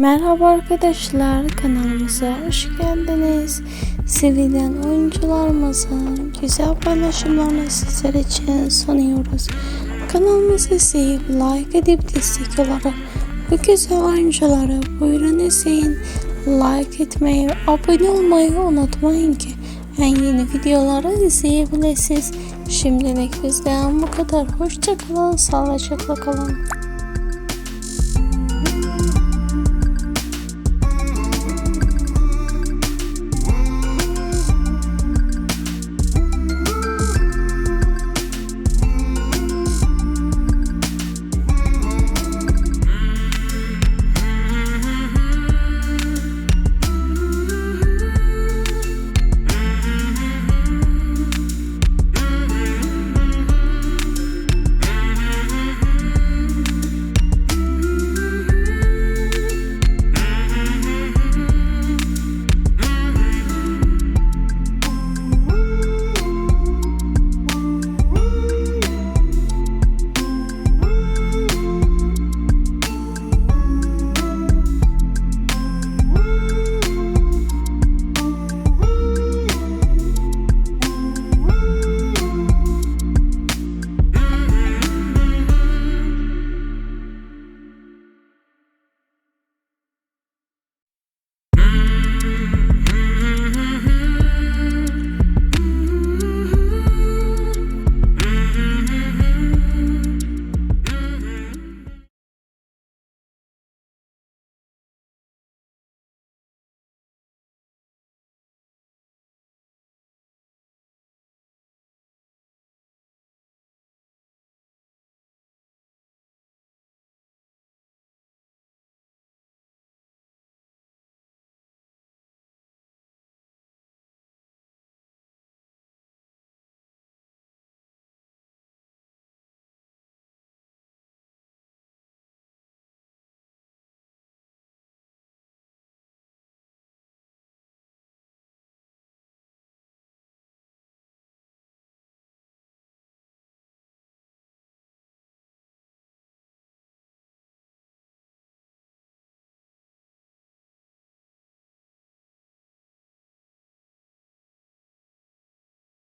Merhaba arkadaşlar kanalımıza hoş geldiniz. Sevilen oyuncularımızın güzel paylaşımlarını sizler için sunuyoruz. Kanalımızı sevip like edip destek olarak bu güzel oyuncuları buyurun izleyin. Like etmeyi ve abone olmayı unutmayın ki en yeni videoları izleyebilirsiniz. Şimdilik bizden bu kadar. Hoşçakalın, sağlıcakla kalın.